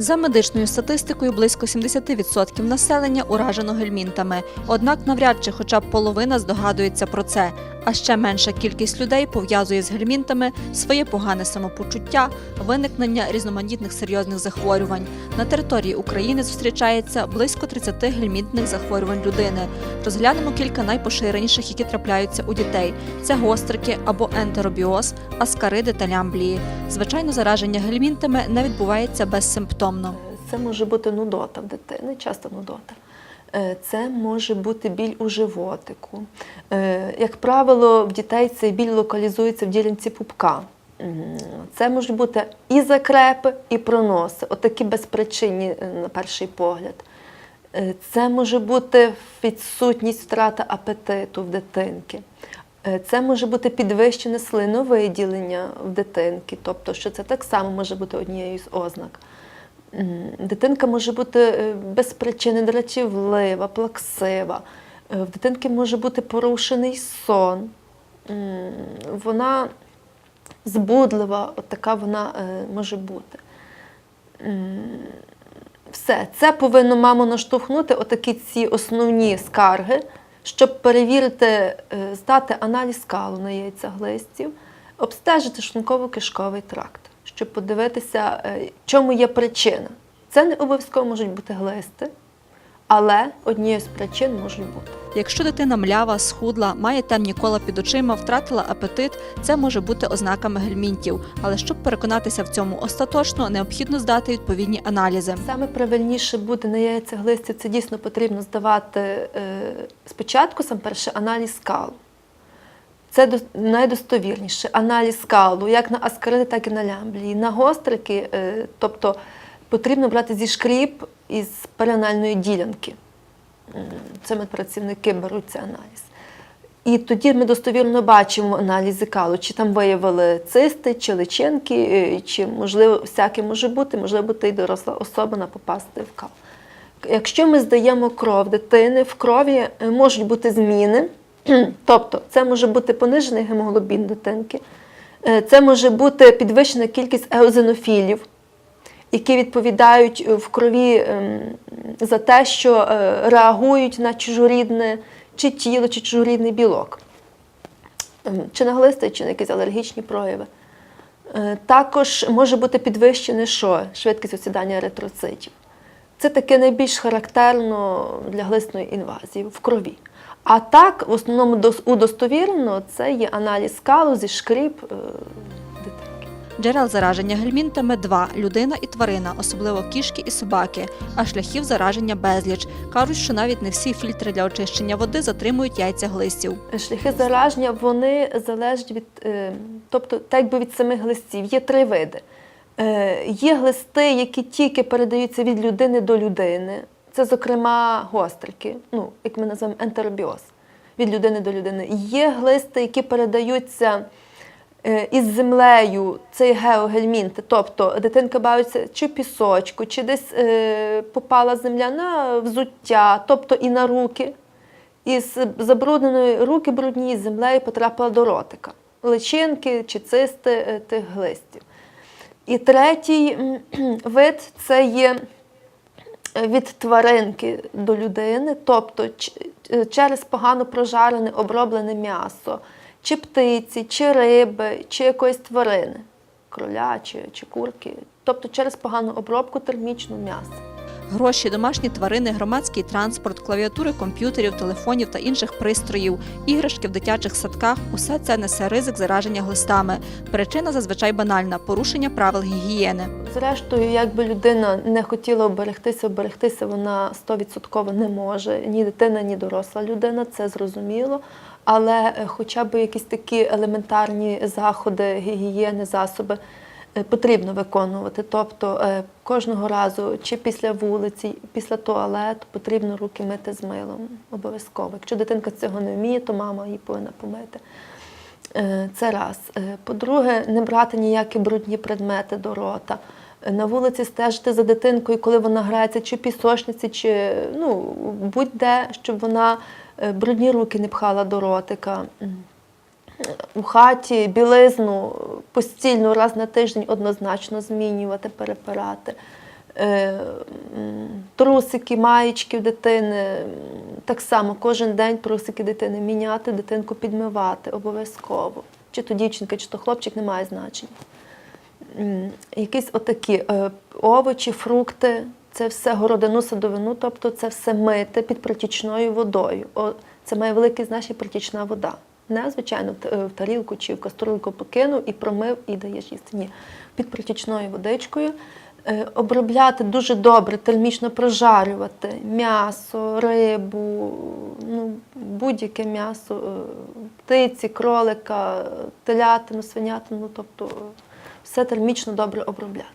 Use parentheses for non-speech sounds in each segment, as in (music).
За медичною статистикою, близько 70% населення уражено гельмінтами. Однак навряд чи хоча б половина здогадується про це. А ще менша кількість людей пов'язує з гельмінтами своє погане самопочуття, виникнення різноманітних серйозних захворювань. На території України зустрічається близько 30 гельмінтних захворювань людини. Розглянемо кілька найпоширеніших, які трапляються у дітей: це гострики або ентеробіоз, аскариди та лямблії. Звичайно, зараження гельмінтами не відбувається безсимптомно. Це може бути нудота в дитини, часто нудота. Е, Це може бути біль у животику. Е, Як правило, в дітей цей біль локалізується в ділянці пупка. Це можуть бути і закрепи, і проноси, отакі безпричинні е, на перший погляд. Це може бути відсутність втрата апетиту в дитинки. Це може бути підвищене слиновиділення в дитинки, тобто, що це так само може бути однією з ознак. Дитинка може бути е, без причини дратівлива, плаксива. Е, В дитинки може бути порушений сон. Вона збудлива, от така вона е, може бути. Все, це повинно маму наштовхнути, отакі ці основні скарги, щоб перевірити, здати аналіз калу на яйцеглистів, обстежити шлунково-кишковий тракт, щоб подивитися, е, чому є причина. Це не обов'язково можуть бути глисти, але однією з причин можуть бути. Якщо дитина млява, схудла, має темні кола під очима, втратила апетит, це може бути ознаками гельмінтів. Але щоб переконатися в цьому остаточно, необхідно здати відповідні аналізи. Саме правильніше буде на яйцеглисті, це дійсно потрібно здавати е, спочатку сам перший аналіз скалу. Це до- найдостовірніше. Аналіз скалу, як на аскариди, так і на лямблії. На гострики, е, тобто потрібно брати зі шкріп із перинальної ділянки. Це медпрацівники беруть цей аналіз. І тоді ми достовірно бачимо аналізи калу, чи там виявили цисти, чи личинки, е, чи можливо всяке може бути, можливо бути і доросла особина попасти в кал. Якщо ми здаємо кров дитини, в крові е, можуть бути зміни, (clears throat) тобто це може бути понижений гемоглобін дитинки, е, це може бути підвищена кількість еозинофілів, які відповідають е, в крові ем, за те, що е, реагують на чужорідне чи тіло, чи чужорідний білок, Ем, чи на глисти, чи на якісь алергічні прояви. Також може бути підвищене що? Швидкість осідання еритроцитів. Це таке найбільш характерно для глисної інвазії в крові. А так, в основному дос- удостовірено, це є аналіз скалу зі шкріп е. Джерел зараження гельмінтами два людина і тварина, особливо кішки і собаки, а шляхів зараження безліч. Кажуть, що навіть не всі фільтри для очищення води затримують яйця глистів. Шляхи зараження вони залежать від, е, тобто, так якби від самих глистів. Є три види. Е, Є глисти, які тільки передаються від людини до людини. Це, зокрема, гострики, ну, як ми називаємо ентеробіоз, від людини до людини. Є глисти, які передаються е, із землею, це є геогельмінти, тобто дитинка бавиться чи пісочку, чи десь е, попала земля на взуття, тобто і на руки. Із забрудненої руки брудні з землею потрапила до ротика. Личинки чи цисти е, тих глистів. І третій (clears throat) вид це є від тваринки до людини, тобто е, через погано прожарене, оброблене м'ясо, чи птиці, чи риби, чи якоїсь тварини, кроля чи, чи курки, тобто через погану обробку термічну м'яса. Гроші, домашні тварини, громадський транспорт, клавіатури комп'ютерів, телефонів та інших пристроїв, іграшки в дитячих садках усе це несе ризик зараження глистами. Причина зазвичай банальна порушення правил гігієни. Зрештою, якби людина не хотіла оберегтися, оберегтися вона 100% не може. Ні дитина, ні доросла людина, це зрозуміло. Але е, хоча б якісь такі елементарні заходи, гігієни, засоби потрібно виконувати. Тобто е, кожного разу, чи після вулиці, після туалету, потрібно руки мити з милом обов'язково. Якщо дитинка цього не вміє, то мама її повинна помити. Е, Це раз. Е, По-друге, не брати ніякі брудні предмети до рота. Е, На вулиці стежити за дитинкою, коли вона грається, чи в пісочниці, чи ну, будь-де, щоб вона е, брудні руки не пхала до ротика. У хаті білизну постільно раз на тиждень однозначно змінювати, перепирати. Е, Трусики, маєчки дитини. Так само кожен день трусики дитини міняти, дитинку підмивати обов'язково. Чи то дівчинка, чи то хлопчик, не має значення. Якісь отакі е, овочі, фрукти, це все городину, садовину, тобто це все мити під протічною водою. Це має велике значення протічна вода. Не, звичайно, в тарілку чи в каструльку покинув і промив, і даєш їсти. Ні. Під протічною водичкою. Е, Обробляти дуже добре, термічно прожарювати м'ясо, рибу, ну, будь-яке м'ясо, е, птиці, кролика, телятину, свинятину, тобто е, все термічно добре обробляти.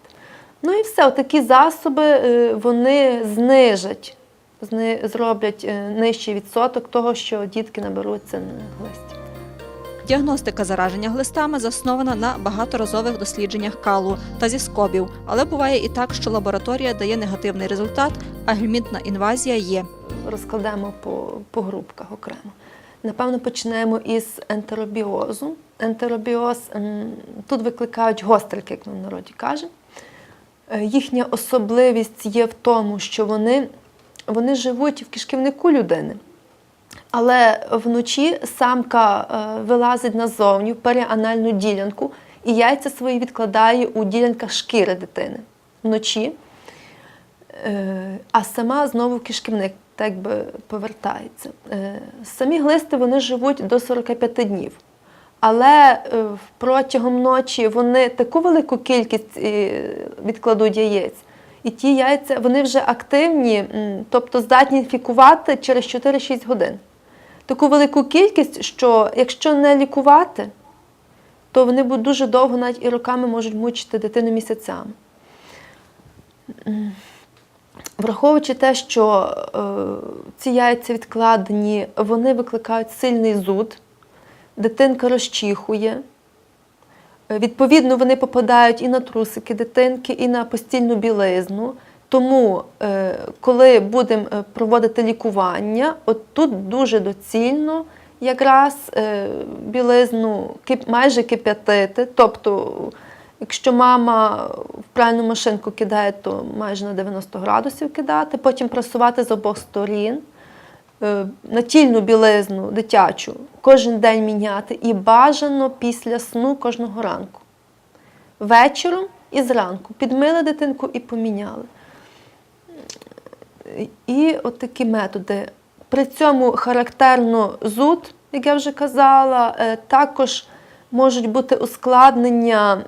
Ну і все, такі засоби вони знижать, зни- зроблять нижчий відсоток того, що дітки наберуться на глисті. Діагностика зараження глистами заснована на багаторазових дослідженнях калу та зі скобів, але буває і так, що лабораторія дає негативний результат, а гельмінтна інвазія є. розкладемо по, по групках окремо. Напевно, почнемо із ентеробіозу. Ентеробіоз тут викликають гострики, як ми в народі кажемо. Е, Їхня особливість є в тому, що вони, вони живуть в кишківнику людини. Але вночі самка е, вилазить назовні в періанальну ділянку і яйця свої відкладає у ділянках шкіри дитини вночі. Е, а сама знову в кишківник так би повертається. Е, Самі глисти вони живуть до 45 днів. Але протягом ночі вони таку велику кількість відкладуть яєць, і ті яйця вони вже активні, тобто здатні інфікувати через 4-6 годин. Таку велику кількість, що якщо не лікувати, то вони будуть дуже довго, навіть і роками можуть мучити дитину місяцями. Враховуючи те, що е, ці яйця відкладені, вони викликають сильний зуд, дитинка розчихує. Е, Відповідно, вони попадають і на трусики дитинки, і на постільну білизну. Тому, е, коли будемо е, проводити лікування, от тут дуже доцільно якраз білизну майже кип'ятити. Тобто, якщо мама в пральну машинку кидає, то майже на 90 градусів кидати, потім прасувати з обох сторін. Е, Натільну білизну дитячу кожен день міняти і бажано після сну кожного ранку. Вечором і зранку підмили дитинку і поміняли. І от такі методи. При цьому характерно зуд, як я вже казала, е, також можуть бути ускладнення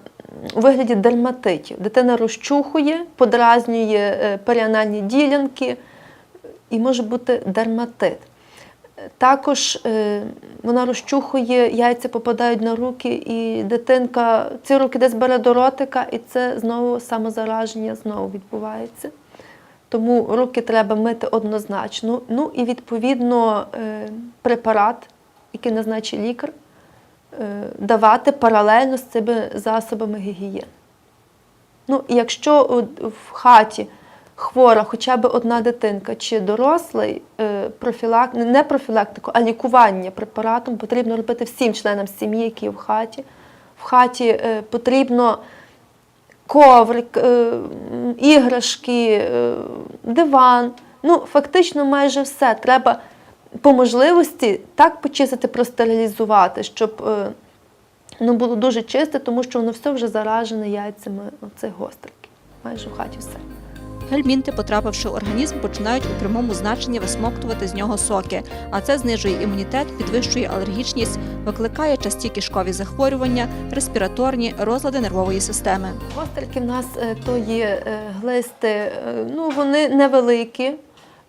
у вигляді дерматитів. Дитина розчухує, подразнює е, періанальні ділянки і може бути дерматит. Також е, вона розчухує, яйця попадають на руки, і дитинка ці руки десь бере до ротика, і це знову самозараження знову відбувається. Тому руки треба мити однозначно. Ну і відповідно е, препарат, який назначить лікар, е, давати паралельно з цими засобами гігієни. Ну, і якщо в хаті хвора хоча б одна дитинка чи дорослий, е, профілак... не профілактику, а лікування препаратом потрібно робити всім членам сім'ї, які в хаті. В хаті е, потрібно коврик, е, іграшки, диван. Ну, фактично майже все. Треба по можливості так почистити, простерилізувати, щоб воно було дуже чисте, тому що воно все вже заражене яйцями оцих гостриків. Майже в хаті все. Гельмінти, потрапивши в організм, починають у прямому значенні висмоктувати з нього соки, а це знижує імунітет, підвищує алергічність, викликає часті кишкові захворювання, респіраторні розлади нервової системи. Гострики в нас е, то є е, глисти, е, ну вони невеликі,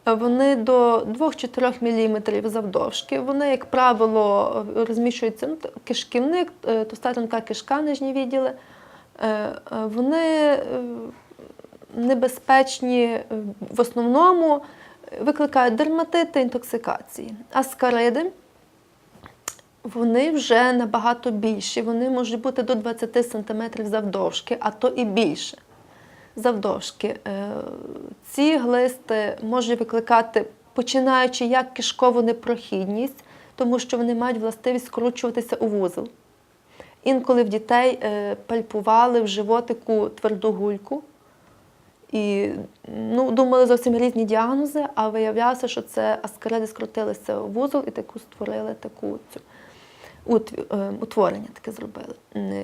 вони до 2-4 мм завдовжки. Вони, як правило, розміщуються ну, кишківник, тонка кишка, нижні відділи. Вони небезпечні е, в основному викликають дерматити, інтоксикації. Аскариди вони вже набагато більші. Вони можуть бути до 20 см завдовжки, а то і більше. Завдовжки. Е, Ці глисти можуть викликати, починаючи як кишкову непрохідність, тому що вони мають властивість скручуватися у вузол. Інколи в дітей е, пальпували в животику тверду гульку, І ну, думали зовсім різні діагнози, а виявлялося, що це аскариди скрутилися в вузол і таку створили таку цю е, утворення таке зробили.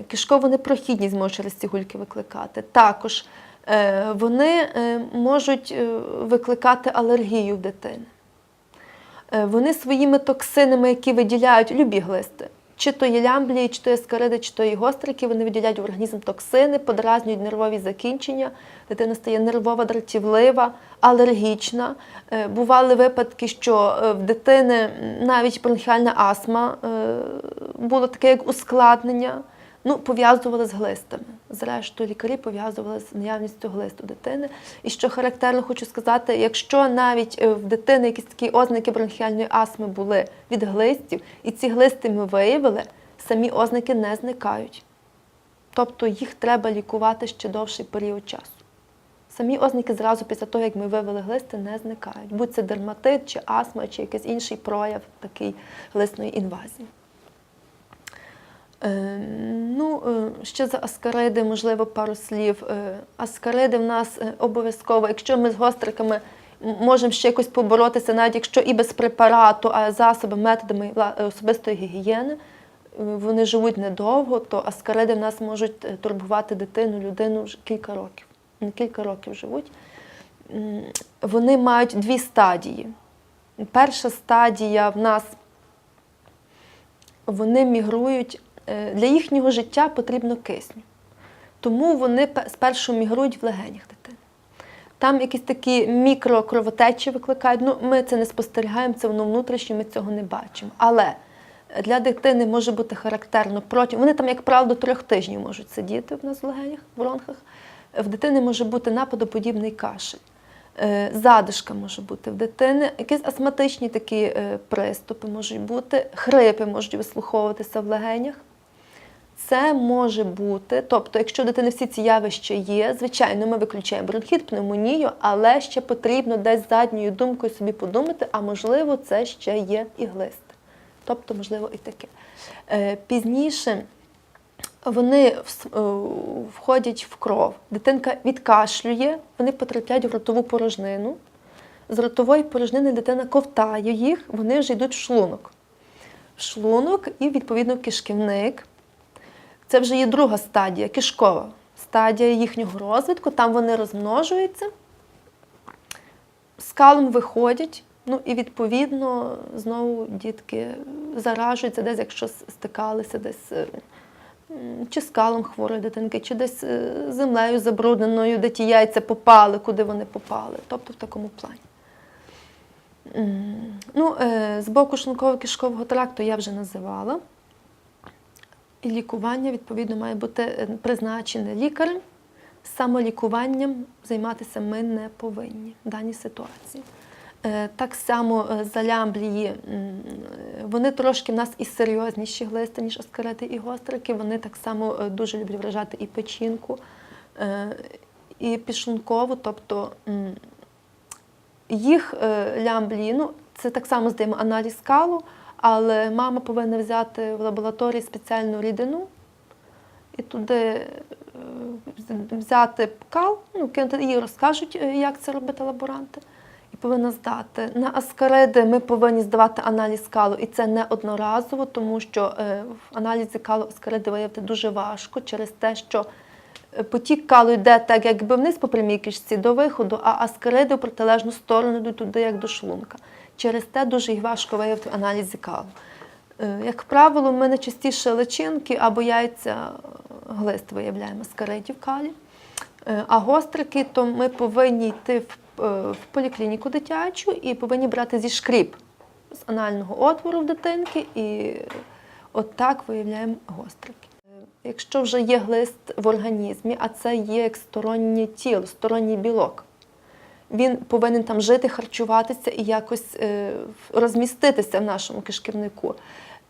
Кишкову непрохідність може через ці гульки викликати. Також е, вони е, можуть викликати алергію в дитини. Вони своїми токсинами, які виділяють любі глисти, чи то є лямблії, чи то є скариди, чи то є гострики, вони виділяють в організм токсини, подразнюють нервові закінчення, дитина стає нервова, дратівлива, алергічна. Е, Бували випадки, що е, в дитини навіть бронхіальна астма е, було таке як ускладнення. Ну, пов'язували з глистами. Зрештою, лікарі пов'язували з наявністю глисту дитини. І що характерно, хочу сказати, якщо навіть е, в дитини якісь такі ознаки бронхіальної астми були від глистів, і ці глисти ми виявили, самі ознаки не зникають. Тобто їх треба лікувати ще довший період часу. Самі ознаки зразу після того, як ми вивели глисти, не зникають. Будь це дерматит, чи астма, чи якийсь інший прояв такий глисної інвазії. Е, Ну, е, ще за аскариди, можливо, пару слів. Е, Аскариди в нас обов'язково, якщо ми з гостриками можемо ще якось поборотися, навіть якщо і без препарату, а засобами, методами особистої гігієни, вони живуть недовго, то аскариди в нас можуть турбувати дитину, людину вже кілька років. Не кілька років живуть. Вони мають дві стадії. Перша стадія в нас вони мігрують. Е, Для їхнього життя потрібно кисню. Тому вони спершу мігрують в легенях дитини. Там якісь такі мікрокровотечі викликають. Ну, ми це не спостерігаємо, це воно внутрішнє, ми цього не бачимо. Але для дитини може бути характерно протягом. Вони там, як правило, трьох тижнів можуть сидіти в нас в легенях, в бронхах. В дитини може бути нападоподібний кашель. Е, Задишка може бути в дитини, якісь астматичні такі е, приступи можуть бути, хрипи можуть вислуховуватися в легенях. Це може бути, тобто, якщо в дитини всі ці явища є, звичайно, ми виключаємо бронхіт, пневмонію, але ще потрібно десь задньою думкою собі подумати, а можливо, це ще є і глист. Тобто, можливо, і таке. Е, Пізніше вони е, входять в кров. Дитинка відкашлює, вони потрапляють в ротову порожнину. З ротової порожнини дитина ковтає їх, вони вже йдуть в шлунок. В шлунок і, відповідно, в кишківник. Це вже є друга стадія, кишкова стадія їхнього розвитку. Там вони розмножуються, скалом виходять. Ну і відповідно знову дітки заражуються десь, якщо стикалися десь е, чи скалом хворої дитинки, чи десь е, землею забрудненою, де ті яйця попали, куди вони попали. Тобто в такому плані. Ну, е, з боку шлунково-кишкового тракту я вже називала. І лікування, відповідно, має бути е, призначене лікарем. Самолікуванням займатися ми не повинні в даній ситуації. Е, Так само е, залямблії, вони трошки в нас і серйозніші глисти, ніж аскарити і гострики. Вони так само дуже люблять вражати і печінку, і підшлункову, тобто їх лямблії, ну, це так само здаємо аналіз калу, але мама повинна взяти в лабораторії спеціальну рідину і туди е, взяти кал, ну, їй розкажуть, е, як це робити лаборанти. І повинна здати. На аскариди ми повинні здавати аналіз калу, і це не одноразово, тому що е, в аналізі калу аскариди виявити дуже важко через те, що потік калу йде так, якби вниз по прямій кишці до виходу, а аскариди в протилежну сторону йдуть туди, як до шлунка. Через те дуже їх важко виявити в аналізі калу. Е, Як правило, ми найчастіше личинки або яйця е, глист виявляємо аскаридів калі. Е, А гострики, то ми повинні йти в, поліклініку дитячу і повинні брати зі шкріп з анального отвору в дитинки, і от виявляємо гострики. Якщо вже є глист в організмі, а це є як стороннє тіло, сторонній білок, він повинен там жити, харчуватися і якось е, розміститися в нашому кишківнику.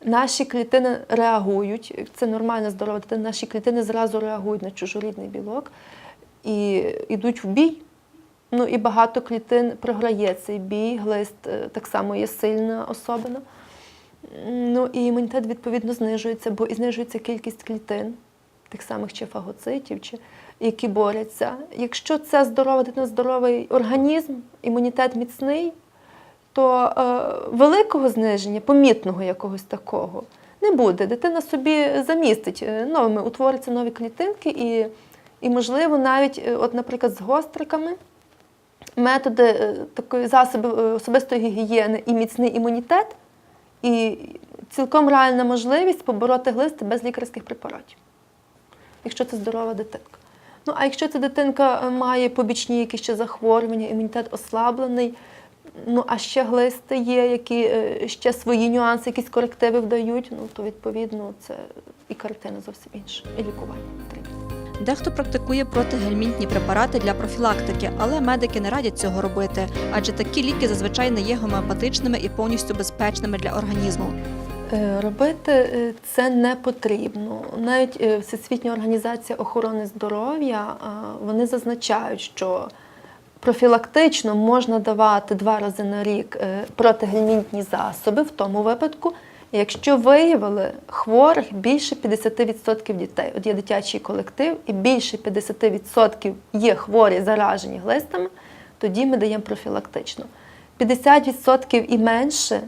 Наші клітини реагують, це нормальна здорова дитина, наші клітини зразу реагують на чужорідний білок і йдуть в бій. Ну і багато клітин програє цей бій, глист е, так само є сильна особина. Ну і імунітет відповідно знижується, бо і знижується кількість клітин тих самих чи фагоцитів, чи які борються. Якщо це здорова дитина, здоровий організм, імунітет міцний, то е, великого зниження, помітного якогось такого, не буде. Дитина собі замістить е, новими, утворяться нові клітинки, і, і можливо, навіть, е, от, наприклад, з гостриками методи такої засоби особистої гігієни і міцний імунітет, і цілком реальна можливість побороти глисти без лікарських препаратів, якщо це здорова дитинка. Ну, а якщо ця дитинка е, має побічні якісь ще захворювання, імунітет ослаблений, ну а ще глисти є, які е, ще свої нюанси, якісь корективи вдають, ну то відповідно це і картина зовсім інша, і лікування потрібно. Дехто практикує протигельмінтні препарати для профілактики, але медики не радять цього робити, адже такі ліки зазвичай не є гомеопатичними і повністю безпечними для організму. Е, Робити е, це не потрібно. Навіть е, Всесвітня організація охорони здоров'я вони зазначають, що профілактично можна давати два рази на рік протигельмінтні засоби в тому випадку, якщо виявили хворих більше 50% дітей. От є дитячий колектив, і більше 50% є хворі заражені глистами, тоді ми даємо профілактично. 50% і менше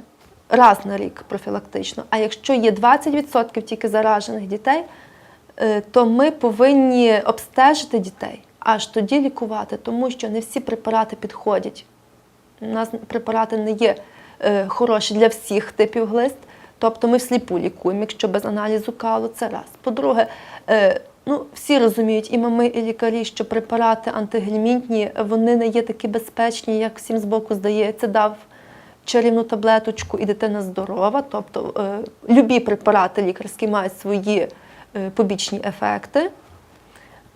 раз на рік профілактично. А якщо є 20% тільки заражених дітей, е, то ми повинні обстежити дітей, аж тоді лікувати, тому що не всі препарати підходять. У нас препарати не є е, хороші для всіх типів глист, тобто ми всліпу лікуємо, якщо без аналізу калу, це раз. По-друге, е, ну, всі розуміють, і мами, і лікарі, що препарати антигельмінтні, вони не є такі безпечні, як всім збоку здається, дав чарівну таблеточку, і дитина здорова. Тобто е, любі препарати лікарські мають свої е, побічні ефекти.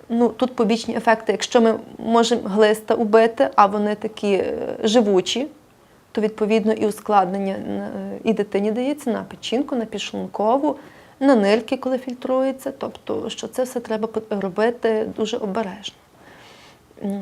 Ну, тут побічні ефекти, якщо ми можемо глиста убити, а вони такі е, живучі, то відповідно і ускладнення і дитині дається на печінку, на підшлункову, на нирки, коли фільтрується. Тобто, що це все треба робити дуже обережно.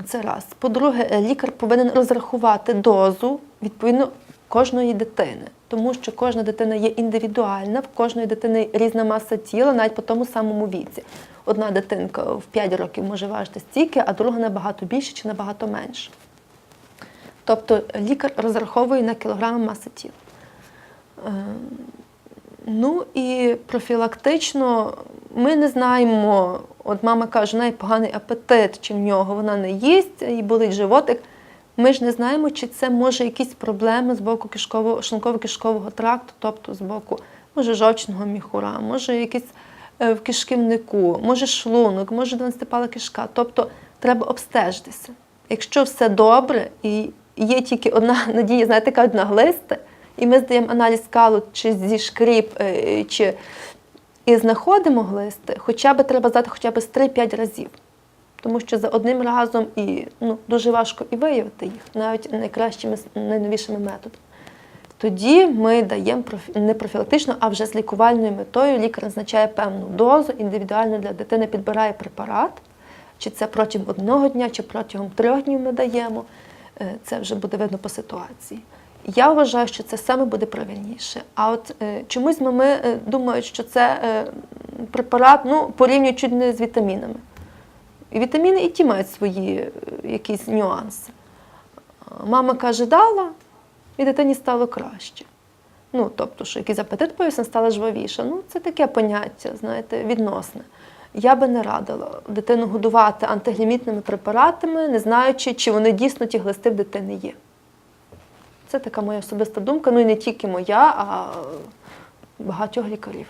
Це раз. По-друге, лікар повинен розрахувати дозу відповідно кожної дитини, тому що кожна дитина є індивідуальна, в кожної дитини різна маса тіла, навіть по тому самому віці. Одна дитинка в 5 років може важити стільки, а друга набагато більше чи набагато менше. Тобто лікар розраховує на кілограми маси тіла. Е, Ну і профілактично ми не знаємо, от мама каже, в неї поганий апетит, чи в нього вона не їсть, і болить животик. Ми ж не знаємо, чи це може якісь проблеми з боку кишкового, шлунково-кишкового тракту, тобто з боку, може, жовчного міхура, може якісь е, в кишківнику, може шлунок, може дванадцятипала кишка. Тобто треба обстежитися. Якщо все добре і є тільки одна (laughs) надія, знаєте, кажуть, на глисти, і ми здаємо аналіз калу, чи зі шкріп, е, чи і знаходимо глисти, хоча б треба здати хоча б з 3-5 разів. Тому що за одним разом і ну, дуже важко і виявити їх, навіть найкращими, найновішими методами. Тоді ми даємо не профілактично, а вже з лікувальною метою. Лікар назначає певну дозу, індивідуально для дитини підбирає препарат, чи це протягом одного дня, чи протягом трьох днів ми даємо. Е, Це вже буде видно по ситуації. Я вважаю, що це саме буде правильніше. А от е, чомусь мами е, думають, що це е, препарат ну, порівнюють не з вітамінами. І вітаміни і ті мають свої е, якісь нюанси. Мама каже, дала, і дитині стало краще. Ну, тобто, що якийсь апетит появився, стала жвавіша. Ну, це таке поняття, знаєте, відносне. Я би не радила дитину годувати антиглімітними препаратами, не знаючи, чи вони дійсно ті глисти в дитини є. Це така моя особиста думка, ну і не тільки моя, а багатьох лікарів,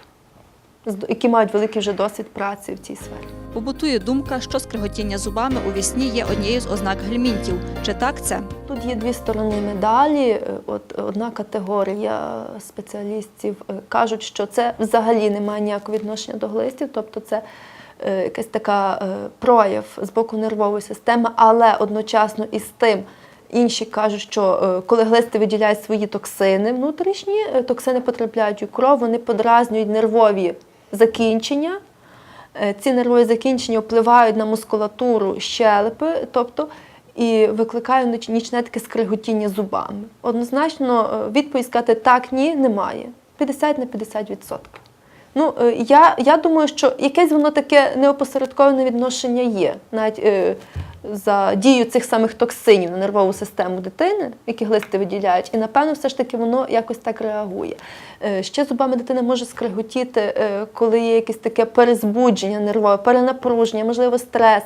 які мають великий вже досвід праці в цій сфері. Побутує думка, що скриготіння зубами у вісні є однією з ознак гельмінтів. Чи так це? Тут є дві сторони медалі. Е, От одна категорія спеціалістів е, кажуть, що це взагалі не має ніякого відношення до глистів, тобто це е, якась така прояв з боку нервової системи, але одночасно із тим. Інші кажуть, що коли глисти виділяють свої токсини внутрішні, токсини потрапляють у кров, вони подразнюють нервові закінчення. Е, Ці нервові закінчення впливають на мускулатуру щелепи, тобто і викликають нічне таке скриготіння зубами. Однозначно, е, відповідь сказати так, ні, немає. 50 на 50%. Ну, е, я, я думаю, що якесь воно таке неопосередковане відношення є, навіть за дію цих самих токсинів на нервову систему дитини, які глисти виділяють, і напевно, все ж таки воно якось так реагує. Е, ще зубами дитина може скриготіти, е, коли є якесь таке перезбудження нервове, перенапруження, можливо, стрес.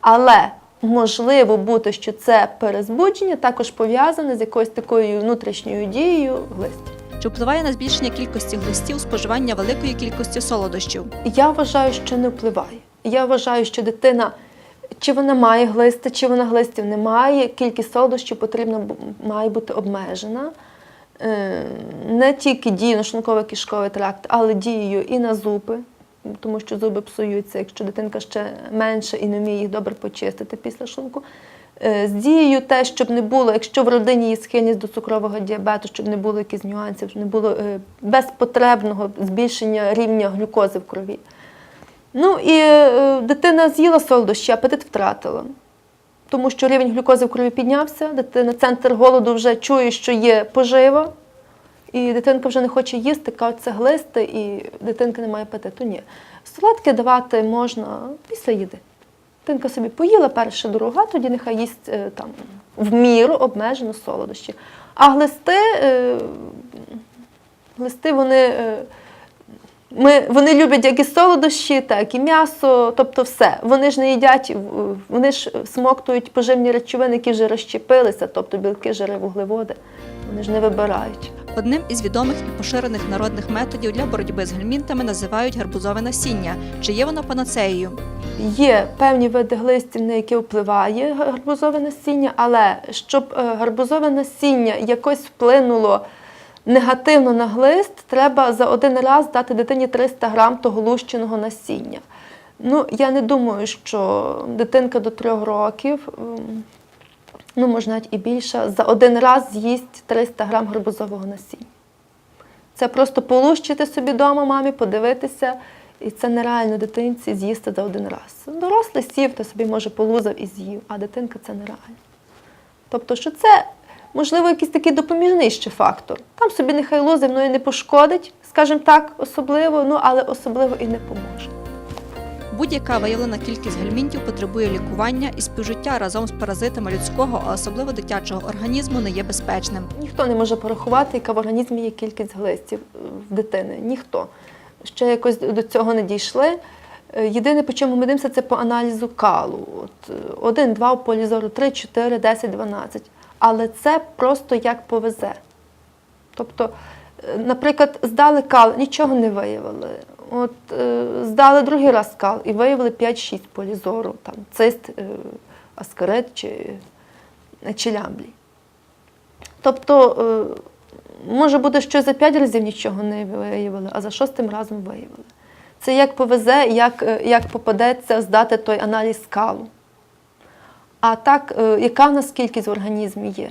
Але можливо бути, що це перезбудження також пов'язане з якоюсь такою внутрішньою дією глистів. Чи впливає на збільшення кількості глистів споживання великої кількості солодощів? Я вважаю, що не впливає. Я вважаю, що дитина, чи вона має глисти, чи вона глистів не має, кількість солодощів потрібна бу- має бути обмежена. Е, Не тільки дією на шлунково-кишковий тракт, але дією і на зуби, тому що зуби псуються, якщо дитинка ще менше і не вміє їх добре почистити після шлунку. Е, З дією те, щоб не було, якщо в родині є схильність до цукрового діабету, щоб не було якихось нюансів, щоб не було е, безпотребного збільшення рівня глюкози в крові. Ну і е, дитина з'їла солодощі, апетит втратила. Тому що рівень глюкози в крові піднявся, дитина центр голоду вже чує, що є пожива, і дитинка вже не хоче їсти, кажуть, це глисти, і дитинка не має апетиту. Ні. Солодке давати можна після їди. Дитинка собі поїла перша дорога, тоді нехай їсть е, там в міру обмежено солодощі. А глисти, е, глисти вони. Ми, вони люблять як і солодощі, так і м'ясо, тобто все. Вони ж не їдять, вони ж смоктують поживні речовини, які вже розщепилися, тобто білки, жири, вуглеводи. Вони ж не вибирають. Одним із відомих і поширених народних методів для боротьби з гельмінтами називають гарбузове насіння. Чи є воно панацеєю? Є певні види глистів, на які впливає гарбузове насіння, але щоб е, гарбузове насіння якось вплинуло негативно на глист, треба за один раз дати дитині 300 грам того лущеного насіння. Ну, я не думаю, що дитинка до трьох років, ем, ну, може навіть і більше, за один раз з'їсть 300 грам гарбузового насіння. Це просто полущити собі вдома мамі, подивитися, і це нереально дитинці з'їсти за один раз. Дорослий сів, то собі може полузав і з'їв, а дитинка це нереально. Тобто, що це, можливо, якийсь такий допоміжний ще фактор. Там собі нехай лози, і не пошкодить, скажімо так, особливо, ну але особливо і не поможе. Будь-яка виявлена кількість гельмінтів потребує лікування і співжиття разом з паразитами людського, а особливо дитячого організму не є безпечним. Ніхто не може порахувати, яка в організмі є кількість глистів е, в дитини. Ніхто. Ще якось до цього не дійшли. Е, Єдине, по чому ми дивимося, це по аналізу калу. От, е, один, два в полі зору, три, чотири, десять, дванадцять. Але це просто як повезе. Тобто, е, наприклад, здали кал, нічого не виявили. От е, здали другий раз кал і виявили 5-6 полі зору, там цист, е, аскарит чи, чи лямблій. Тобто, може бути, що за 5 разів нічого не виявили, а за шостим разом виявили. Це як повезе, як, як попадеться здати той аналіз калу. А так, е, яка в нас кількість в організмі є,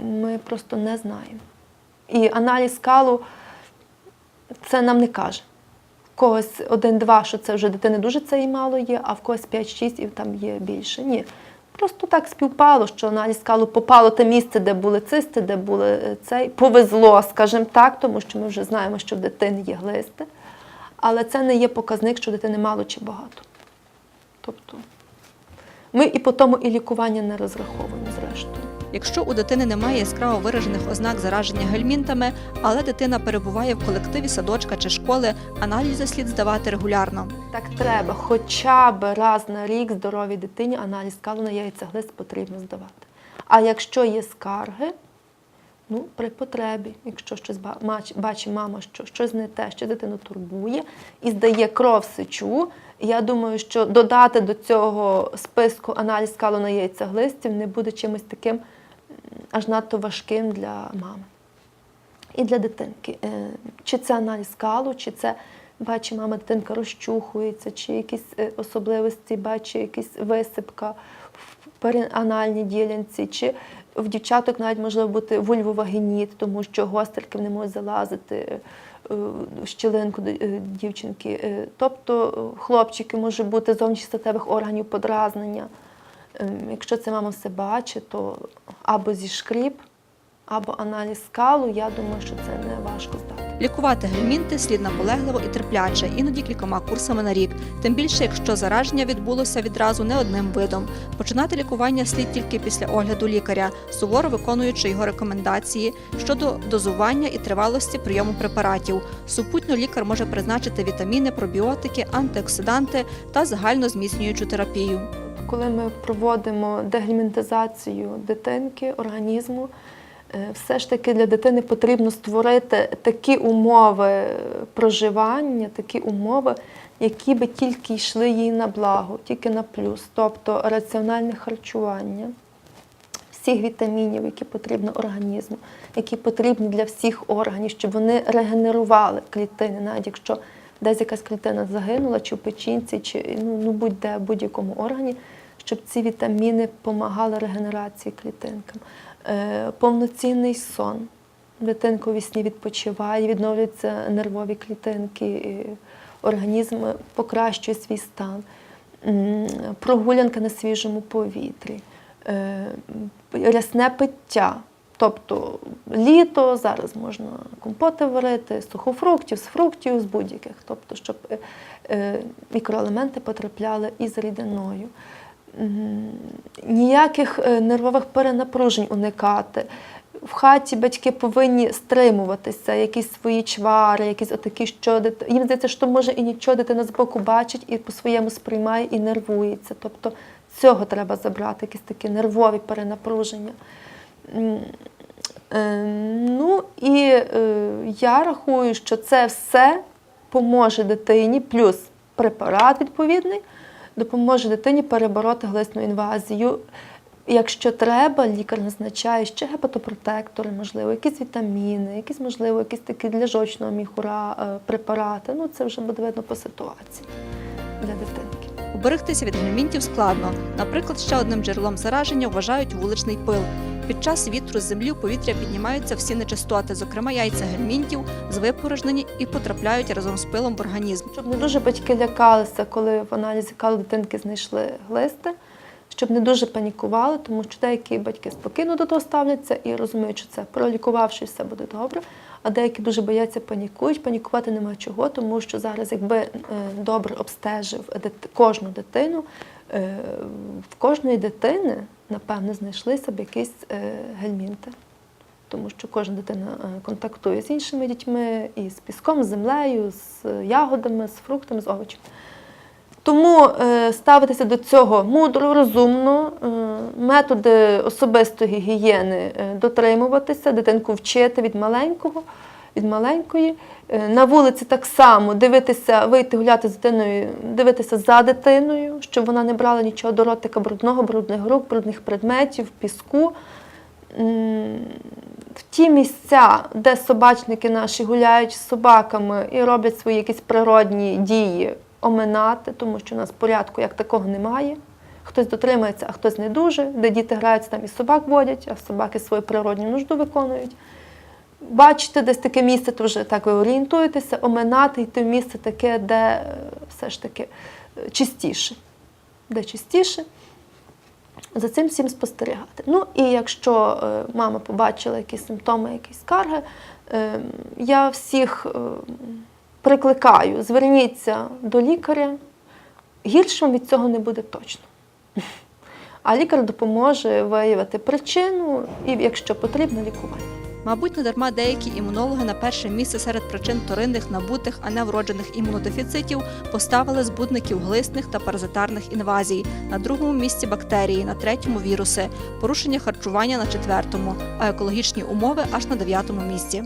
ми просто не знаємо. І аналіз калу це нам не каже. В когось один-два, що це вже дитини дуже це і мало є, а в когось 5-6 і там є більше. Ні. Просто так співпало, що аналіз калу попало те місце, де були цисти, де були е, цей. Повезло, скажімо так, тому що ми вже знаємо, що в дитини є глисти. Але це не є показник, що дитини мало чи багато. Тобто ми і по тому і лікування не розраховуємо зрештою. Якщо у дитини немає яскраво виражених ознак зараження гельмінтами, але дитина перебуває в колективі садочка чи школи, аналізи слід здавати регулярно. Так треба, хоча б раз на рік здоровій дитині аналіз калу на яйцеглист потрібно здавати. А якщо є скарги, ну, при потребі, якщо щось ба- бачить мама, що щось не те, що дитину турбує, і здає кров сечу, я думаю, що додати до цього списку аналіз калу на яйцеглистів не буде чимось таким аж надто важким для мами і для дитинки. Е, Чи це аналіз калу, чи це бачить мама, дитинка розчухується, чи якісь е, особливості, бачить якісь висипка в періанальній ділянці, чи в дівчаток навіть може бути вульвовагеніт, тому що гострики не можуть залазити щілинку е, дівчинки. Е, Тобто е, хлопчики може бути зовнішніх статевих органів подразнення. Якщо це мама все бачить, то або зі шкріп, або аналіз скалу, я думаю, що це не важко. Лікувати гельмінти слід наполегливо і терпляче, іноді кількома курсами на рік. Тим більше, якщо зараження відбулося відразу не одним видом. Починати лікування слід тільки після огляду лікаря, суворо виконуючи його рекомендації щодо дозування і тривалості прийому препаратів. Супутньо лікар може призначити вітаміни, пробіотики, антиоксиданти та загально зміцнюючу терапію. Коли ми проводимо дегельмінтизацію дитинки, організму, все ж таки для дитини потрібно створити такі умови проживання, такі умови, які би тільки йшли їй на благо, тільки на плюс, тобто раціональне харчування. Всіх вітамінів, які потрібні організму, які потрібні для всіх органів, щоб вони регенерували клітини, навіть якщо десь якась клітина загинула, чи в печінці, чи ну, ну будь-де, в будь-якому органі, щоб ці вітаміни допомагали регенерації клітинкам. Е, повноцінний сон. Дитинка у вісні відпочиває, відновлюються нервові клітинки, організм покращує свій стан. Прогулянка на свіжому повітрі, е, рясне пиття. Тобто літо, зараз можна компоти варити з сухофруктів, з фруктів, з будь-яких, тобто, щоб е, мікроелементи потрапляли із рідиною. Ніяких е, нервових перенапружень уникати. В хаті батьки повинні стримуватися, якісь свої чвари, якісь отакі, що дит... їм здається, що може і нічого дитина збоку бачить і по-своєму сприймає і нервується. Тобто цього треба забрати, якісь такі нервові перенапруження. Е, Ну і е, я рахую, що це все поможе дитині, плюс препарат відповідний, допоможе дитині перебороти глисну інвазію. Якщо треба, лікар назначає ще гепатопротектори, можливо, якісь вітаміни, якісь, можливо, якісь такі для жовчного міхура е, препарати. Ну, це вже буде видно по ситуації для дитинки. Уберегтися від гельмінтів складно. Наприклад, ще одним джерелом зараження вважають вуличний пил. Під час вітру з землі в повітря піднімаються всі нечистоти, зокрема яйця гельмінтів, з випорожнені і потрапляють разом з пилом в організм. Щоб не дуже батьки лякалися, коли в аналізі калу дитинки знайшли глисти, щоб не дуже панікували, тому що деякі батьки спокійно до того ставляться і розуміють, що це пролікувавшись, все буде добре. А деякі дуже бояться, панікують. Панікувати нема чого, тому що зараз, якби е, добре обстежив кожну дитину, е, в кожної дитини, напевно, знайшлися б якісь е, гельмінти. Тому що кожна дитина е, контактує з іншими дітьми і з піском, з землею, з ягодами, з фруктами, з овочами. Тому е, ставитися до цього мудро, розумно, е, методи особистої гігієни е, дотримуватися, дитинку вчити від маленького, від маленької. Е, на вулиці так само дивитися, вийти гуляти з дитиною, дивитися за дитиною, щоб вона не брала нічого до ротика брудного, брудних рук, брудних предметів, піску. В ті місця, де собачники наші гуляють з собаками і роблять свої якісь природні дії, оминати, тому що у нас порядку як такого немає. Хтось дотримується, а хтось не дуже. Де діти граються, там і собак водять, а собаки свою природню нужду виконують. Бачите десь таке місце, то вже так ви орієнтуєтеся, оминати, йти в місце таке, де е, все ж таки е, чистіше. Де чистіше, за цим всім спостерігати. Ну і якщо е, мама побачила якісь симптоми, якісь скарги, я всіх прикликаю, зверніться до лікаря, гірше від цього не буде точно. (laughs) А лікар допоможе виявити причину і, якщо потрібно, лікування. Мабуть, не дарма деякі імунологи на перше місце серед причин торинних набутих, а не вроджених імунодефіцитів поставили збудників глисних та паразитарних інвазій, на другому місці бактерії, на третьому віруси, порушення харчування на четвертому, а екологічні умови аж на дев'ятому місці.